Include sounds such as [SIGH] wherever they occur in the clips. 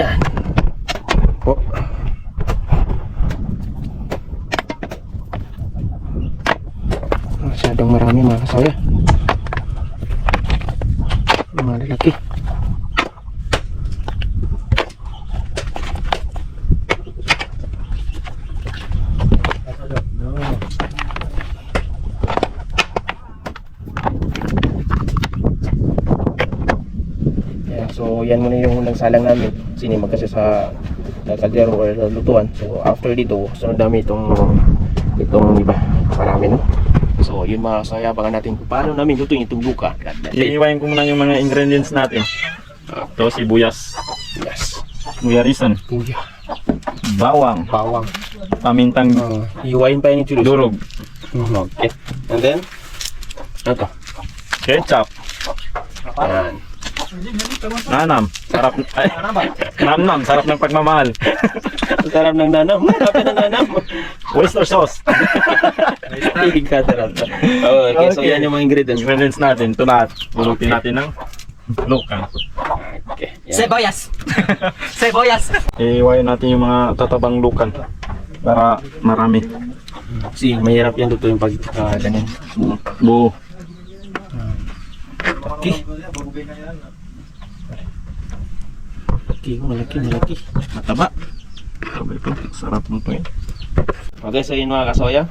Yan. Po. Masyadong marami mga kasoya. Malalaki. So yan muna yung unang salang namin. Sinimag kasi sa, sa kaldero or lutuan. So after dito, sunod namin itong itong iba. Marami no. So yun mga kasaya, baka natin paano namin lutuin itong buka. Iiwain ko muna yung mga ingredients natin. Ito, sibuyas, Yes. muyarisan, Kuya. bawang, Bawang. pamintang Uh, iwain pa yun yung durog, Okay. And then, ano to? ketchup, Ayan. Nanam, sarap, ay, namnam, sarap ng pagmamahal, sarap ng nanam. Kape ng nanam. oyster sauce, Ikasarap to. Oh, okay, so yan yung mga ingredients. ingredients natin, ito lahat, pulutin natin ng lukan. Okay. Yan. Seboyas! Seboyas! Iiwain natin yung mga tatabang lukan para marami. Kasi mahirap yan lutuin pag uh, ganyan. Buo. Okay. Okay, malaki, malaki. Mataba. Sabi ko, sarap mo to eh. Okay, so yun mga kasoya.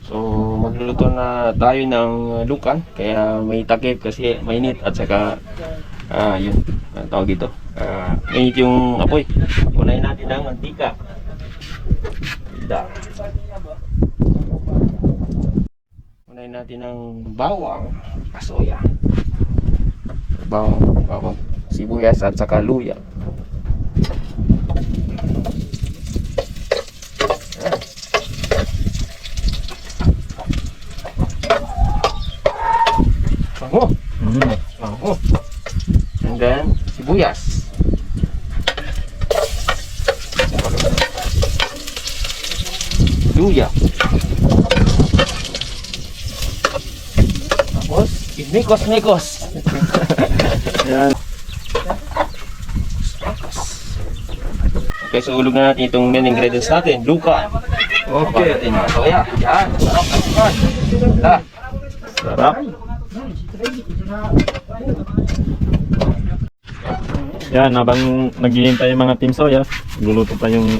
So, magluluto na tayo ng lukan. Kaya may takip kasi mainit at saka ah yun, ang tawag dito. Ah, mainit yung apoy. Unahin natin ng mantika. Da. Unahin natin ng bawang, kasoya. Bawang, bawang, sibuyas at saka luya. Bango. Mm. Bango. And then, sibuyas. Luya. Tapos, mekos-mekos. Yan. Okay, so ulog na natin itong main ingredients natin. Luka. Okay. Natin. So, yeah. Yan. Sarap sarap. Sarap. Yan, habang naghihintay yung mga team soya, luluto pa yung...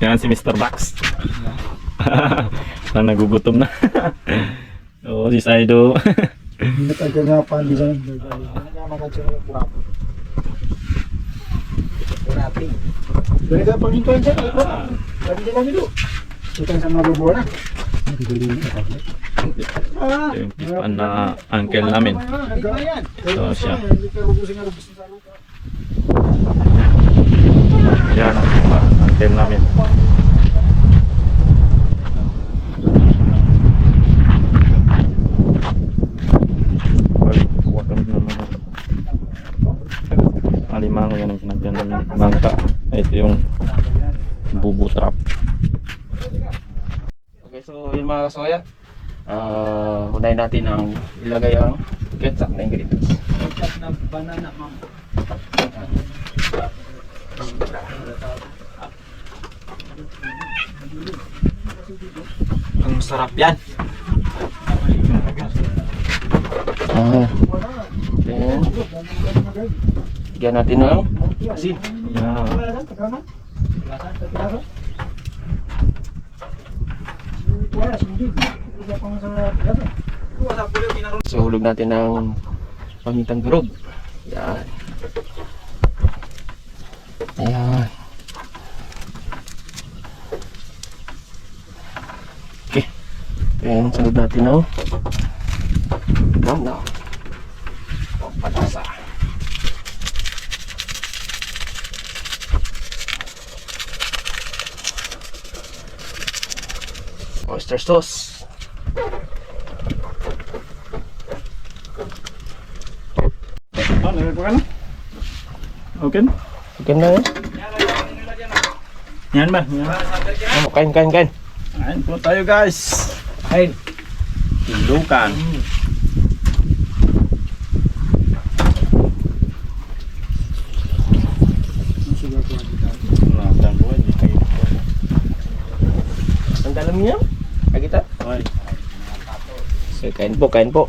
Yan si Mr. Bax. [LAUGHS] Parang nagugutom na. [LAUGHS] Oo, si Saido. Nagkaganapan di sana. Makacang ng purapo. Purapi. Dali ka panghintuan dyan. ay, bro. Sabi dyan namin do. Ito sa mga bubuo na. Ah, yung tipan na uncle namin. Ito siya. Hindi ka rubusin nga rubusin sa lupa. Yan ang tipan, uncle namin. Balik, kuha kami ng mga alimango yan ang sinagyan namin. Bangka. Ito yung bubu trap. Okay, so yun mga kasoya. Ah, unahin natin ang ilagay ang ketchup na ingredients. Ang sarap yan. Ah. Then, Lagyan natin ng asin. Yan. So, hulog natin ng pamintang durog. Yan. Ayan. Okay. Then, sunod natin ng nam-nam. Pampalasa. Oyster sauce. Okay? Okay na eh. Yan ba? Yan. Oh, kain, kain, kain. Kain po tayo guys. Kain. Tindukan. Hmm. Ang dalam niya? Ay kita? Ay. Okay, kain po, kain po.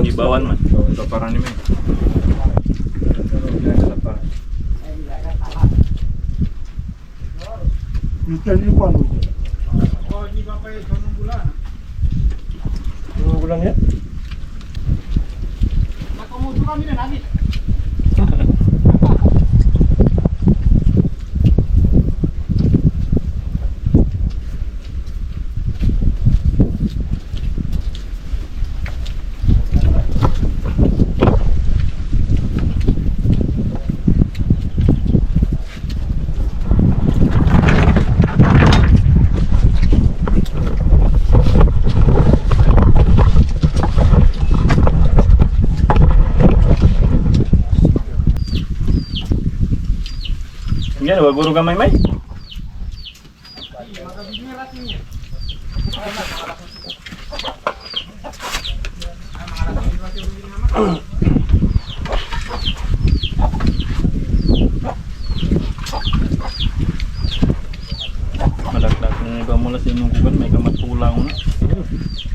Hey! ito ang mga to. Balungkul. Yan, ito. Hindi bawan man. Ito parang ni May. Minsan yung pano. Ano ulam niya? Yan, wag guro gamay may. Malaglag na iba mula sa inyong kugan, may kamat pulang na.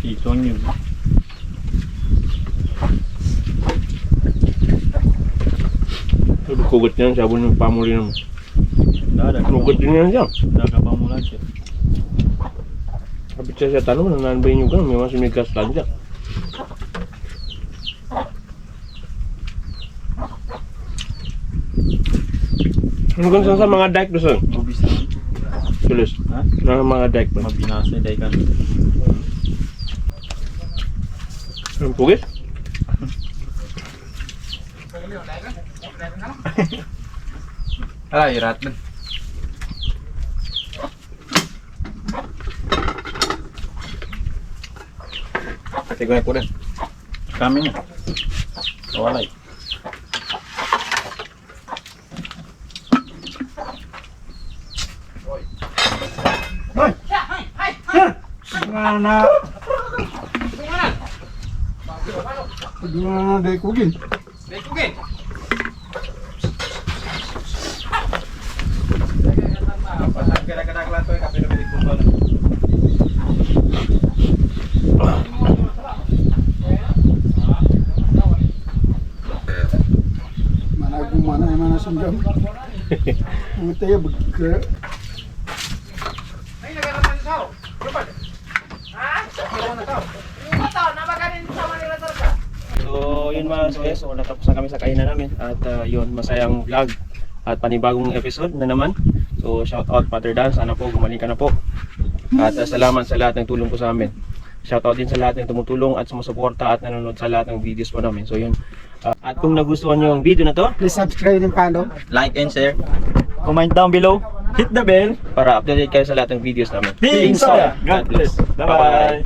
Ito ang yun. Ito, kugot niya, sabon ng pamuli naman. Dada, Kugot din yan siya. Daga pa mula siya. Kapit siya sa tanong, nananbay niyo ka, may mas may kastan siya. Ano kung saan sa mga dike doon sir? Mabis na. Tulos. Ha? Na mga dike ba? Mabinasa dahil kan. Ang pugis? Ala, irat na. Sige ko na. Kami na. Kawalay. Nga na. Pwede mo na na kugin. Managong mana ay mana singgam. Buti ya begge. So, yun mga guys, so natapos na kami sa kainan namin at uh, yun, masayang vlog at panibagong episode na naman. So, shout out Father Dan, sana po gumaling ka na po. At uh, salamat sa lahat ng tulong po sa amin. Shout out din sa lahat ng tumutulong at sumusuporta at nanonood sa lahat ng videos po namin. So, yun. Uh, at kung nagustuhan nyo yung video na to, Please subscribe din palo. Like and share. Comment down below. Hit the bell. para updated kayo sa lahat ng videos namin. Team Soya. God bless. Bye-bye.